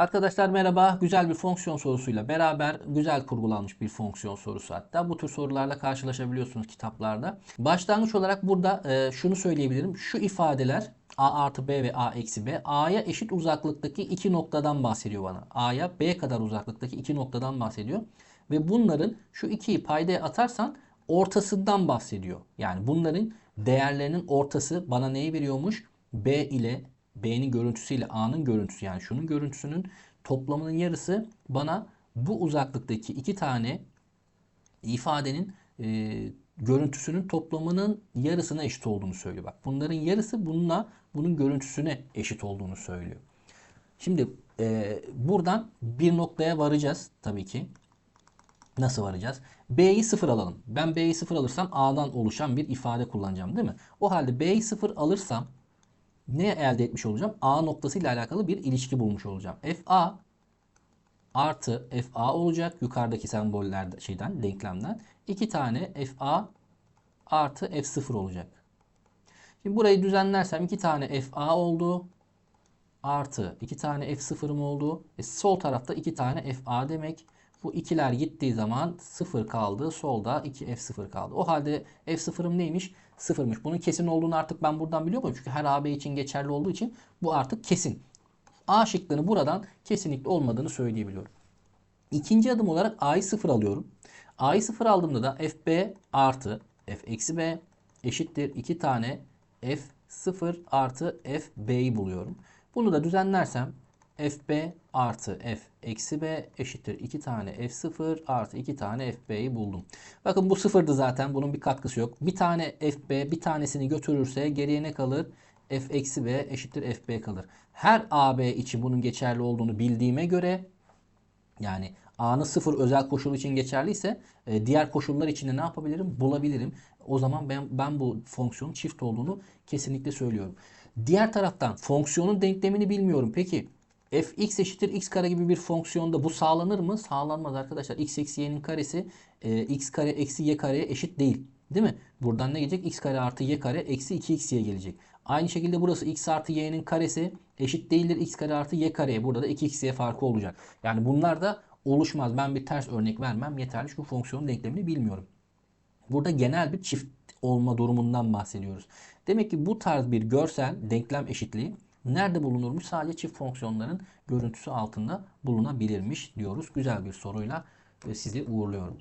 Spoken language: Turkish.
Arkadaşlar merhaba. Güzel bir fonksiyon sorusuyla beraber güzel kurgulanmış bir fonksiyon sorusu hatta. Bu tür sorularla karşılaşabiliyorsunuz kitaplarda. Başlangıç olarak burada e, şunu söyleyebilirim. Şu ifadeler a artı b ve a eksi b a'ya eşit uzaklıktaki iki noktadan bahsediyor bana. a'ya b kadar uzaklıktaki iki noktadan bahsediyor. Ve bunların şu ikiyi paydaya atarsan ortasından bahsediyor. Yani bunların değerlerinin ortası bana neyi veriyormuş? b ile B'nin görüntüsüyle A'nın görüntüsü yani şunun görüntüsünün toplamının yarısı bana bu uzaklıktaki iki tane ifadenin e, görüntüsünün toplamının yarısına eşit olduğunu söylüyor. Bak bunların yarısı bununla bunun görüntüsüne eşit olduğunu söylüyor. Şimdi e, buradan bir noktaya varacağız tabii ki. Nasıl varacağız? B'yi sıfır alalım. Ben B'yi sıfır alırsam A'dan oluşan bir ifade kullanacağım değil mi? O halde B'yi sıfır alırsam ne elde etmiş olacağım? A noktası ile alakalı bir ilişki bulmuş olacağım. FA artı FA olacak. Yukarıdaki semboller şeyden, denklemden. iki tane FA artı F0 olacak. Şimdi burayı düzenlersem iki tane FA oldu. Artı iki tane F0'ım oldu. E sol tarafta iki tane FA demek. Bu ikiler gittiği zaman 0 kaldı. Solda 2 F0 kaldı. O halde F0'ım neymiş? 0'mış. Bunun kesin olduğunu artık ben buradan biliyor muyum? Çünkü her AB için geçerli olduğu için bu artık kesin. A şıkkını buradan kesinlikle olmadığını söyleyebiliyorum. İkinci adım olarak A'yı 0 alıyorum. A'yı 0 aldığımda da FB artı F eksi B eşittir 2 tane F0 artı FB'yi buluyorum. Bunu da düzenlersem FB artı F eksi B eşittir 2 tane F0 artı 2 tane FB'yi buldum. Bakın bu sıfırdı zaten. Bunun bir katkısı yok. Bir tane FB bir tanesini götürürse geriye ne kalır? F eksi B eşittir FB kalır. Her AB için bunun geçerli olduğunu bildiğime göre yani A'nın sıfır özel koşulu için geçerliyse e, diğer koşullar için de ne yapabilirim? Bulabilirim. O zaman ben, ben bu fonksiyonun çift olduğunu kesinlikle söylüyorum. Diğer taraftan fonksiyonun denklemini bilmiyorum. Peki fx eşittir x kare gibi bir fonksiyonda bu sağlanır mı? Sağlanmaz arkadaşlar. x eksi y'nin karesi e, x kare eksi y kareye eşit değil. Değil mi? Buradan ne gelecek? x kare artı y kare eksi 2xy gelecek. Aynı şekilde burası x artı y'nin karesi eşit değildir x kare artı y kareye. Burada da 2xy farkı olacak. Yani bunlar da oluşmaz. Ben bir ters örnek vermem yeterli. Çünkü fonksiyonun denklemini bilmiyorum. Burada genel bir çift olma durumundan bahsediyoruz. Demek ki bu tarz bir görsel denklem eşitliği nerede bulunurmuş? Sadece çift fonksiyonların görüntüsü altında bulunabilirmiş diyoruz. Güzel bir soruyla sizi uğurluyorum.